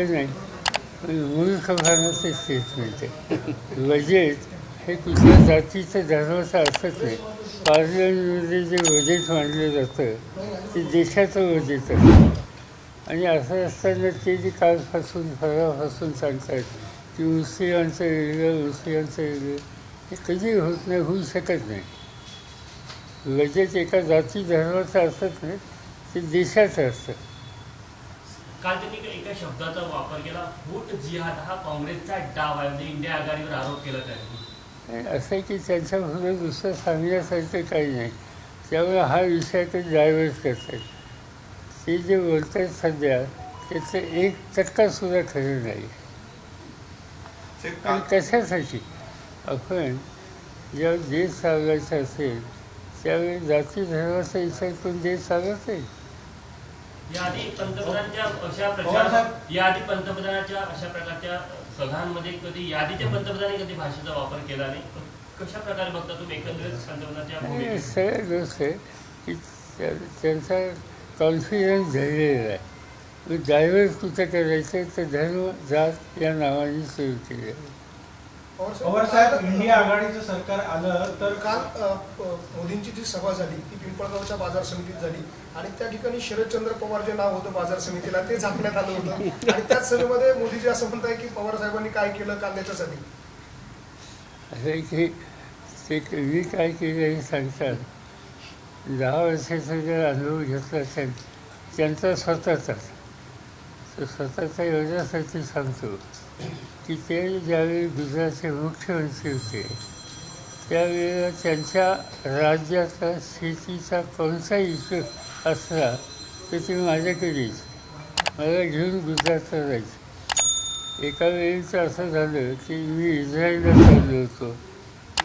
योग्य नाही. पण मूर्ख ते मिळते बजेट हे कुठल्या जातीचं धर्माचं असत नाही पार्लमेंटमध्ये जे बजेट मांडलं जातं ते देशाचं बजेट असतं आणि असं असताना ते जे कालपासून फरापासून सांगतात की मुस्लिमांचं वेगळं मुस्लिमांचं वेगळं हे कधी होत नाही होऊ शकत नाही. बजेट एका जाती धर्माचं असत नाही ते देशाचं असतं. एका शब्दाचा वापर केला. फूट जिहाद हा काँग्रेसचा डाव आहे. म्हणजे इंडिया आघाडीवर आरोप केला त्यांनी. असं आहे की त्यांच्या पुढे दुसरं सांगण्यासारखं काही नाही. त्यामुळे हा विषय ते डायव्हर्ट करतात ते जे बोलत आहेत सध्या त्याचं एक टक्कासुद्धा खरं नाही. काल कशासाठी? आपण जेव्हा देश चालवायचा असेल त्यावेळी जाती धर्माचा विचार करून देश चालत नाही याआधी पंतप्रधानांच्या अशा साहेब. याआधी पंतप्रधानाच्या अशा प्रकारच्या सभांमध्ये कधी याआधीच्या पंतप्रधानांनी कधी भाषेचा वापर केला नाही? कशा प्रकारे बघता तुम्ही एकंदरीत पंतप्रधानाच्या? सगळ्या गोष्ट आहे की त्या- त्यांचा कॉन्फिडन्स झालेला आहे. मग डायव्हर्ट कुठं करायचं तर धर्म जात या नावाने सुरू केले. पवार साहेब इंडिया आघाडीचं सरकार आलं तर काल मोदींची जी सभा झाली ती पिंपळगावच्या बाजार समितीत झाली. आणि त्या ठिकाणी शरदचंद्र पवार जे नाव होतं बाजार समितीला ते झाकण्यात आलं होतं. आणि त्याच सभेमध्ये मोदीजी असं म्हणताय की पवार साहेबांनी काय केलं कांद्याच्यासाठी की ते कधी काय केलं हे सांगतात दहा वर्षाचा जर अनुभव घेतला त्यां त्यांचा स्वतःचाच तर स्वतःचा एवढ्यासाठी सांगतो. की ते ज्यावेळी गुजरातचे मुख्यमंत्री होते त्यावेळेला त्यांच्या राज्याचा शेतीचा कोणता इश्यू असला तर ते माझ्याकडे मला घेऊन गुजरातला जायचे. एका वेळेचं असं झालं की मी इस्रायलला चाललो होतो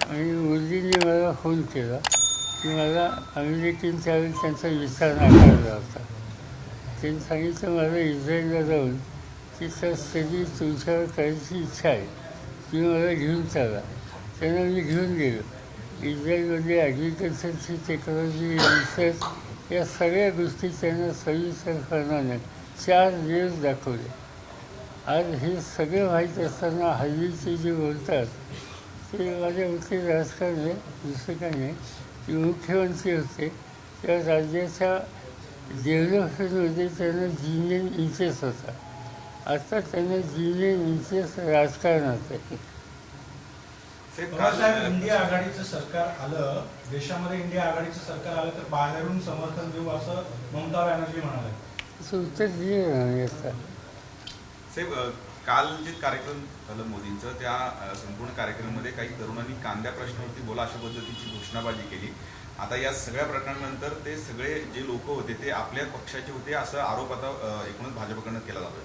आणि मोदींनी मला फोन केला की मला अमेरिकेन त्यावेळी त्यांचा विचार नाकारला होता. त्यांनी सांगितलं मला इस्रायलला जाऊन तिथं सगळी तुमच्यावर करायची इच्छा आहे तुम्ही मला घेऊन चाला त्यांना मी घेऊन गेलो इंग्लंडमध्ये ॲग्रिकल्चरची टेक्नॉलॉजी रिसर्च या सगळ्या गोष्टी त्यांना सविस्तर सविस्तरपणाने चार दिवस दाखवले. आज हे सगळं माहीत असताना हल्लीचे जे बोलतात ते माझ्या वरती राजकारण आहे दुसरं काही नाही मुख्यमंत्री होते त्या राज्याच्या डेव्हलपमेंटमध्ये त्यांना जिनियन इंटरेस्ट होता. आता त्यांना जिनियन इंटरेस्ट राजकारणात आहे इंडिया आघाडीचं सरकार आलं देशामध्ये इंडिया आघाडीचं सरकार आलं तर बाहेरून समर्थन देऊ असं ममता बॅनर्जी म्हणाले. असं उत्तर दिलं नाही आता साहेब अ, काल जे कार्यक्रम झालं मोदींचं त्या अ, संपूर्ण कार्यक्रमामध्ये काही तरुणांनी कांद्या प्रश्नावरती बोला अशा पद्धतीची घोषणाबाजी केली. आता या सगळ्या प्रकरणानंतर ते सगळे जे लोक होते ते आपल्या पक्षाचे होते असं आरोप आता अ, एकूणच भाजपकडनं केला जातोय.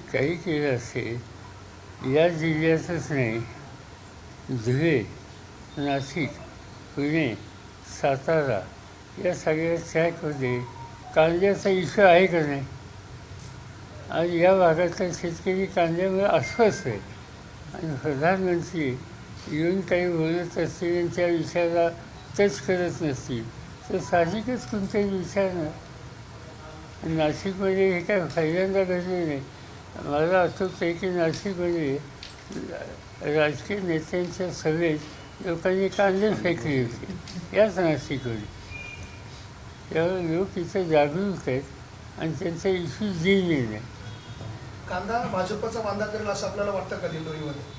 काही केलं असेल या जिल्ह्यातच नाही धुळे नाशिक पुणे सातारा या सगळ्या ट्रॅकमध्ये कांद्याचा इश्यू आहे का नाही? आज या भागातला शेतकरी कांद्यामुळे अस्वस्थ आहे आणि प्रधानमंत्री येऊन काही बोलत असतील आणि त्या विषयाला टच करत नसतील तर साहजिकच कोणत्याही विचारणार नाशिकमध्ये हे काय पहिल्यांदा घडले नाही. मला आठवतं आहे की नाशिकमध्ये राजकीय नेत्यांच्या सभेत लोकांनी कांदे फेकले होते. याच नाशिकमध्ये. त्यामुळे लोक इथे जागरूक आहेत आणि त्यांचा इश्यू जिनियन आहे. कांदा भाजपचा वांदा करेल असं आपल्याला वाटतं का दिंडोरीमध्ये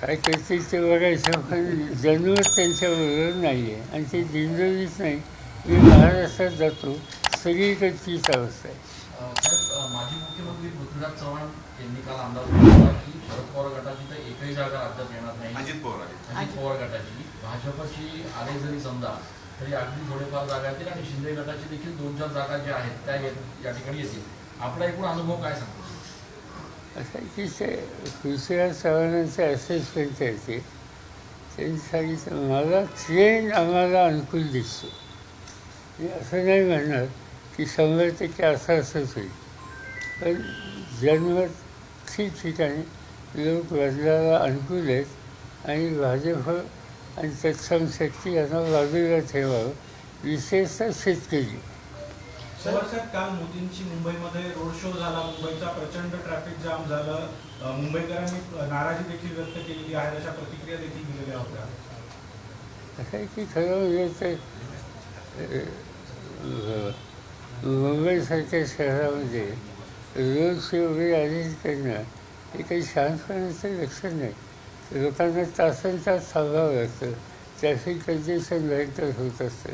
काय करतील ते बघायचं पण जन्म त्यांच्याबरोबर नाही आहे. आणि ते दिंडोरीच नाही. मी महाराष्ट्रात जातो. सगळीकडे तीच अवस्था आहे साहेब अ, माजी मुख्यमंत्री पृथ्वीराज चव्हाण यांनी काल अंदाज लावला की शरद पवार गटाची तर एकही जागा राज्यात येणार नाही. अजित पवार अजित पवार गटाची. भाजपची आले जरी समजा तरी अगदी थोडेफार जागा येतील आणि शिंदे गटाची देखील दोन चार जागा ज्या आहेत त्या येत- या ठिकाणी येतील. आपला एकूण अनुभव काय सांगतो? की ते पृथ्वीराज चव्हाणांचे असेसमेंट आहे त्यांनी सांगितलं मला ट्रेन आम्हाला अनुकूल दिसतो. मी असं नाही म्हणणार की शंभर टक्के असं असंच होईल. पण जन्म ठिकठिकाणी लोक बदलाला अनुकूल आहेत आणि भाजप आणि तत्सम शक्ती यांना बाजूला ठेवावं विशेषतः शेतकरी. काल मोदींची मुंबईमध्ये रोड शो झाला मुंबईचा प्रचंड ट्रॅफिक जाम झालं. मुंबईकरांनी नाराजी देखील व्यक्त केलेली आहे अशा प्रतिक्रिया देखील दिलेल्या होत्या. असं आहे की खरं म्हणजे ते मुंबईसारख्या शहरामध्ये रोज वगैरे अरेंज करणं हे काही शहाणपणाचं लक्षण नाही. लोकांना तासन तास थांबावं लागतं ट्रॅफिक कंजेशन भयंकर होत असतं.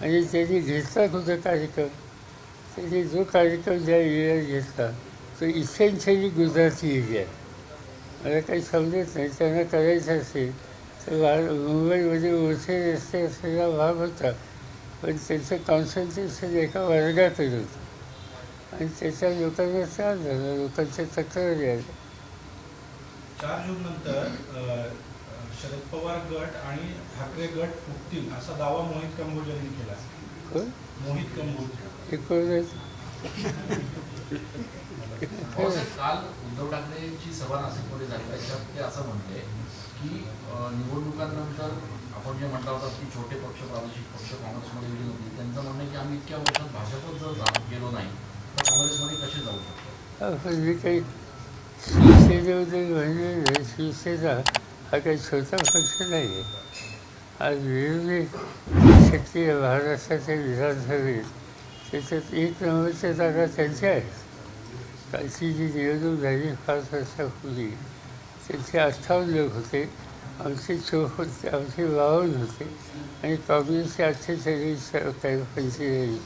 आणि त्यांनी घेतला कुठं कार्यक्रम? त्यांनी जो कार्यक्रम ज्या एरियात घेतला तो इसेन्शियली गुजराती एरिया मला काही समजत नाही. त्यांना करायचं असेल तर वा- मुंबईमध्ये मोठे रस्ते असलेला भाग होता. पण त्यांचं कॉन्सन्ट्रेशन एका वर्गातच होतं. आणि त्याच्या लोकांना त्रास झाला लोकांच्या तक्रारी आल्या चार जून नंतर शरद पवार गट आणि ठाकरे गट फुटतील असा दावा मोहित कंबोज यांनी केला. कोण? मोहित कंबोज. हे कोण पवारसाहेब, काल उद्धव ठाकरेंची सभा नाशिकमध्ये झाली. त्याच्यात ते असं म्हणते की निवडणुकांनंतर आपण जे म्हटलं होतं की छोटे पक्ष प्रादेशिक पक्ष काँग्रेसमध्ये गेले होते त्यांचं म्हणणं की आम्ही इतक्या वर्षात भाजपच जर गेलो नाही काँग्रेसमध्ये कसे जाऊ शकतो? आपण जे काही शिवसेनेबद्दल म्हणजे शिवसेना हा काही छोटा पक्ष नाही आहे. आज विरोधी शक्ती आहे महाराष्ट्राच्या विधानसभेत त्याच्यात एक नंबरच्या जागा त्यांच्या आहेत कालची जी निवडणूक झाली पाच वर्षापूर्वी त्यांचे अठ्ठावन्न लोक होते. आमचे चो होते आमचे बावन्न होते. आणि काँग्रेसचे अठ्ठेचाळीस काही पंचेचाळीस.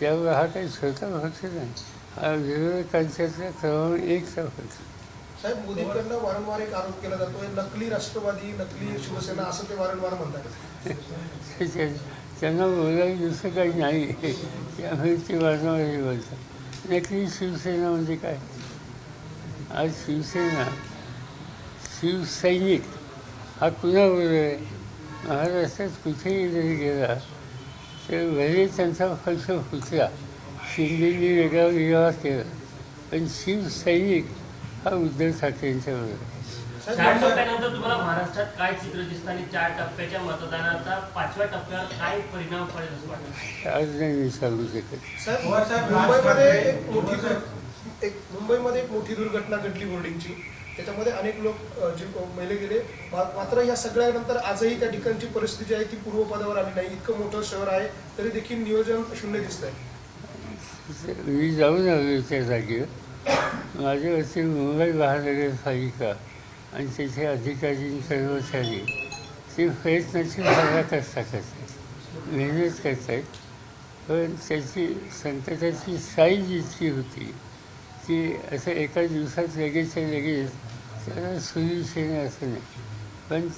त्यामुळे हा काही छोटा पक्ष नाही. हा विरोधकांच्यातला क्रमांक एकचा पक्ष साहेब मोदींकडनं वारंवार एक आरोप केला जातोय नकली राष्ट्रवादी नकली शिवसेना असं ते वारंवार म्हणतात. त्यांना बोलायला दुसरं काही नाही. त्यामुळे ते वारंवार हे बोलतात. नकली शिवसेना म्हणजे काय? आज शिवसेना शिवसैनिक हा कुणाबरोबर आहे? महाराष्ट्रात कुठेही जरी गेला तर भले त्यांचा पक्ष फुटला शिंदेनी वेगळा विवाह केला. पण शिवसैनिक हा उद्धव ठाकरेंच्या बरोबर आहे. चार साहेब टप्प्यानंतर तुम्हाला महाराष्ट्रात काय चित्र दिसतं आणि चार टप्प्याच्या मतदानाचा पाचव्या टप्प्यावर काय परिणाम पडेल असं वाटतं? आज नाही मी सांगू शकत. साहेब पवार साहेब, राज मुंबईमध्ये एक मोठी एक मुंबईमध्ये एक मोठी दुर्घटना घडली बोर्डिंगची. त्याच्यामध्ये अनेक लोक जे मेले गेले. मात्र या सगळ्यानंतर आजही त्या ठिकाणची परिस्थिती आहे ती पूर्वपदावर आली नाही. इतकं मोठं शहर आहे तरी देखील नियोजन शून्य दिसत आहे मी जाऊन आलो त्या जागेवर माझ्यावरती मुंबई महानगरपालिका आणि तिथे अधिकारी कर्मचारी ते प्रयत्नाची पराकाष्ठा करतात मेहनत करतात. पण त्याची संकटाची साईज इतकी होती की असं एका दिवसात लगेचच्या लगेच सोल्युशन आहे असं नाही. पण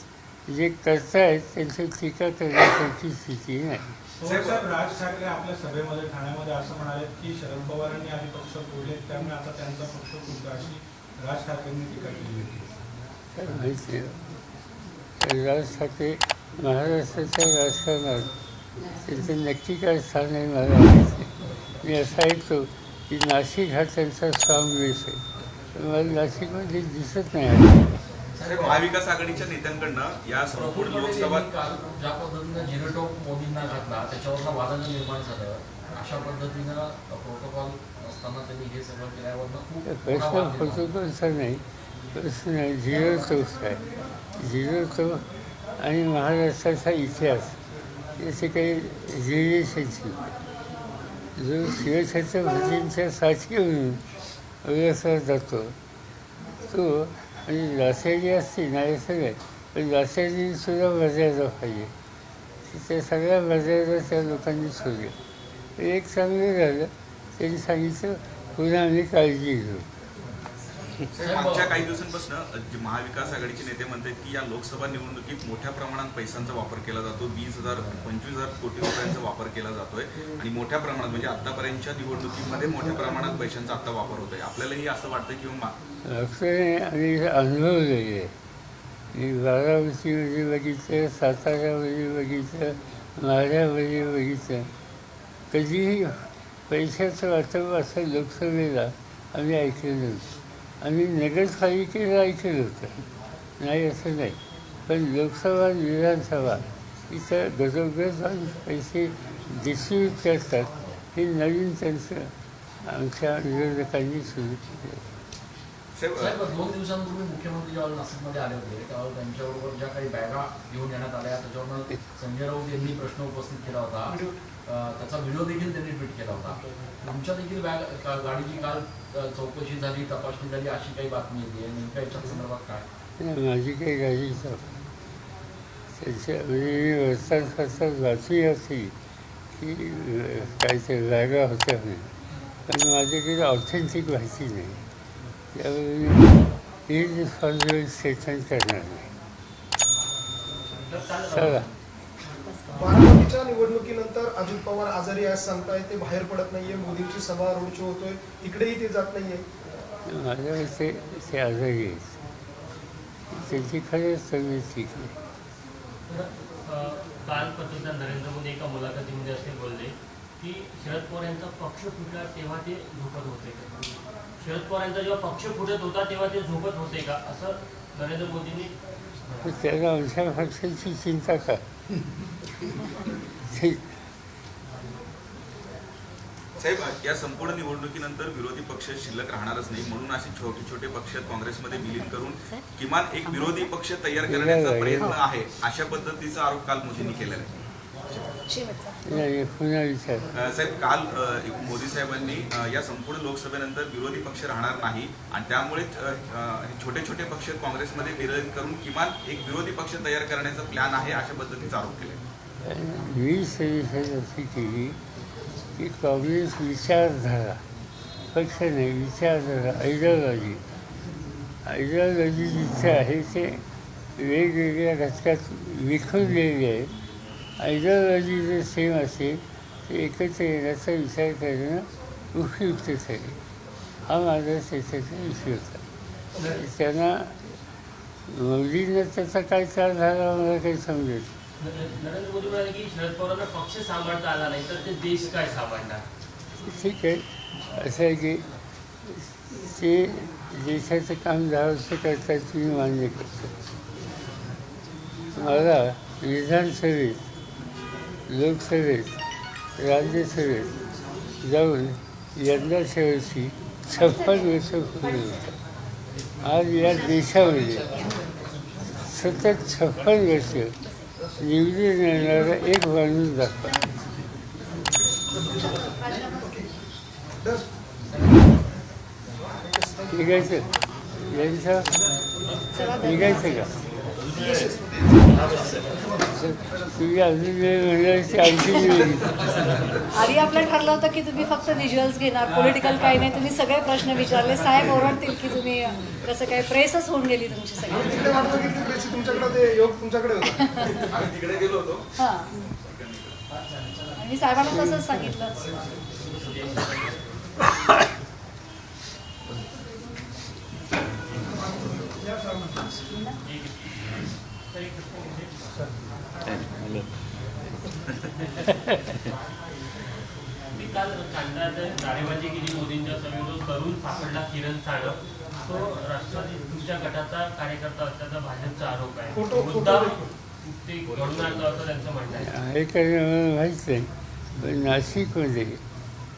जे करतायत त्यांची टीका करण्यासारखी स्थिती नाही. राज ठाकरे आपल्या सभेमध्ये ठाण्यामध्ये असं म्हणाले की शरद पवारांनी आधी पक्ष फोडले त्यामुळे आता त्यांचा पक्ष फुटला अशी राज ठाकरेंनी टीका केली माहिती राज ठाकरे महाराष्ट्राच्या राजकारणात त्यांचं नक्की काय स्थान आहे मला. मी असं ऐकतो की नाशिक हा त्यांचा स्ट्रॉंग बेस आहे. नाशिकमध्ये दिसत नाही. साहेब महाविकास आघाडीच्या नेत्यांकडनं या लोकसभा काल ज्या पद्धतीनं जिरेटॉप मोदींना घातला त्याच्यावरनं वादन निर्माण झालं अशा पद्धतीनं प्रोटोकॉल असताना त्यांनी हे सगळं खूप निर्माण झाला. प्रोटोकॉलचा नाही प्रश्न आहे झिरो तोफ आहे झिरो तोफ आणि महाराष्ट्राचा इतिहास याचे काही रिलेशनशिप जो शिवछत्रपतींच्या साक्षी म्हणून ओळखला जातो. तो आणि लासेरी असते नाही सगळे पण लासेरीसुद्धा मर्यादा पाहिजे. त्या सगळ्या मर्यादा त्या लोकांनी सोडल्या. एक चांगलं झालं त्यांनी सांगितलं पुन्हा आम्ही काळजी घेऊ. मागच्या काही दिवसांपासून जे महाविकास आघाडीचे नेते म्हणतात की या लोकसभा निवडणुकीत मोठ्या प्रमाणात पैशांचा वापर केला जातो. वीस हजार पंचवीस हजार कोटी रुपयांचा वापर केला जातोय. आणि मोठ्या प्रमाणात म्हणजे आतापर्यंतच्या निवडणुकीमध्ये मोठ्या प्रमाणात पैशांचा आता वापर होतोय. आपल्यालाही असं वाटतं की मा- अक्षरशः आम्ही आहे मी बघितलं साताऱ्यामध्ये बघितलं बघितलं. कधीही पैशाचं वाटप असं लोकसभेला आम्ही ऐकलं नव्हतं. आम्ही नगरपालिकेला ऐकलं होतं. नाही असं नाही. पण लोकसभा विधानसभा इथं गजोगज पैसे डिस्ट्रीब्यूट करतात. हे नवीन त्यांचं आमच्या विरोधकांनी सुरू केलं. साहेब दोन दिवसांपूर्वी मुख्यमंत्री ज्यावेळी नाशिकमध्ये आले होते. त्यावेळी त्यांच्याबरोबर ज्या काही बॅगा घेऊन येण्यात आल्या त्याच्यावर संजय राऊत यांनी प्रश्न उपस्थित केला होता. त्याचा व्हिडिओ देखील त्यांनी ट्विट केला होता. तुमच्या देखील गाडीची काल चौकशी झाली तपासणी झाली अशी काही बातमी येते. नेमक्या याच्या संदर्भात काय? नाही, माझी काही गाडी. त्याच्या म्हणजे वरचाच वाचली होती की ते जागा होत्या म्हणे पण माझ्याकडे ऑथेंटिक माहिती नाही. मी इनफॉर्मेबल स्टेटमेंट करणार नाही. चला. बारामतीच्या निवडणुकीनंतर अजित पवार आजारी आहे सांगताय ते बाहेर पडत नाहीये मोदींची सभा रोड शो होतोय तिकडेही ते जात नाहीये. ते ते आजारी आहेत. त्यांची खरंच तब्येत ठीक आहे. काल पंतप्रधान नरेंद्र मोदी एका मुलाखतीमध्ये असे बोलले की शरद पवार यांचा पक्ष फुटला तेव्हा ते झोपत होते का? शरद पवार यांचा जेव्हा पक्ष फुटत होता तेव्हा ते झोपत होते का? असं नरेंद्र मोदींनी त्याला आमच्या पक्षाची चिंता का? साहेब या संपूर्ण निवडणुकीनंतर विरोधी पक्ष शिल्लक राहणारच नाही. म्हणून असे छोटे छोटे पक्ष काँग्रेसमध्ये विलीन करून किमान एक विरोधी पक्ष तयार करण्याचा प्रयत्न आहे अशा पद्धतीचा आरोप काल मोदींनी केलेला आहे नाही, पुन्हा विचार अ, साहेब काल मोदी साहेबांनी या संपूर्ण लोकसभेनंतर विरोधी पक्ष राहणार नाही आणि हे छोटे छोटे पक्ष काँग्रेसमध्ये विलीन करून किमान एक विरोधी पक्ष तयार करण्याचा प्लॅन आहे अशा पद्धतीचा आरोप केला मी सजेशन अशी केली की काँग्रेस विचारधारा पक्ष नाही विचारधारा आयडिओलॉजी आयडिओलॉजी जिथे आहे ते वेगवेगळ्या घटकात विखुरलेली आहे. आयडिओलॉजी जर सेम असेल तर एकत्र येण्याचा विचार करणं उपयुक्त ठरेल. हा माझा त्याच्याचा विषय होता. त्यांना मोदींना त्याचा काय त्रास झाला मला काही समजेल न- नरेंद्र मोदी म्हणाले की शरद पवारांना पक्ष सांभाळता आला नाही तर ते देश काय सांभाळणार? ठीक आहे. असं आहे की ते देशाचं काम जावंसं करतात मी मान्य करतो. मला विधानसभेत लोकसभेत राज्यसभेत जाऊन यंदा सेवेची छप्पन वर्ष पूर्ण आज या देशामध्ये सतत छप्पन वर्ष निवडून येणारा एक माणूस दाखवा. निघायचं? यांचा? निघायचं का? तुम्ही अजून वेळ म्हणल्याची आणखी वेळ घेतली. आधी आपलं ठरलं होतं की तुम्ही फक्त व्हिज्युअल्स घेणार. पॉलिटिकल काही नाही तुम्ही सगळे प्रश्न विचारले. साहेब ओरडतील की तुम्ही कसं काय प्रेसच होऊन गेली तुमची सगळी. तिकडे वाटतं की ती बेसिक तुमच्याकडे ते योग तुमच्याकडे होता. आम्ही तिकडे गेलो होतो. हां. आणि मी साहेबांना तसंच सांगितलं. काल नारेबाजी केली मोदींच्या सभेवर तरुण सापडला किरण तो राष्ट्रवादी तुमच्या गटाचा कार्यकर्ता असल्याचा भाजपचा आरोप आहे. फोटो- फोटो मुद्दाम देखील. ते घडून आणलं असं त्यांचं म्हणणं आहे. हे काही मला माहीत नाही पण नाशिकमध्ये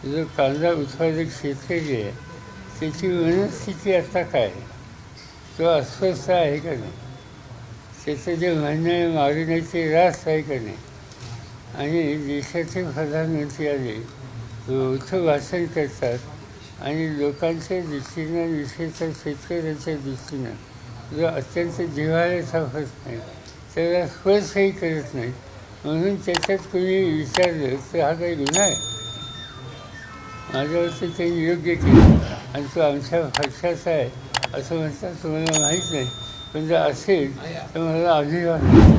जो कांदा उत्पादक शेतकरी आहे त्याची मनस्थिती आता काय आहे? तो अस्वस्थ आहे का नाही? त्याचं जे म्हणणं आहे मागण्याची रास आहे का नाही? आणि देशाचे प्रधानमंत्री आले मोठं भाषण करतात. आणि लोकांच्या दृष्टीनं विशेषतः शेतकऱ्यांच्या दृष्टीनं जो अत्यंत जिव्हाळ्याचा होत नाही त्याला स्पर्शही करत नाही. म्हणून त्याच्यात कोणी विचारलं तर हा काही गुन्हा आहे? माझ्या वाटतं ते योग्य केलं आणि तो आमच्या पक्षाचा आहे असं म्हणतात तुम्हाला माहीत नाही. पण जर असेल तर मला अभिमान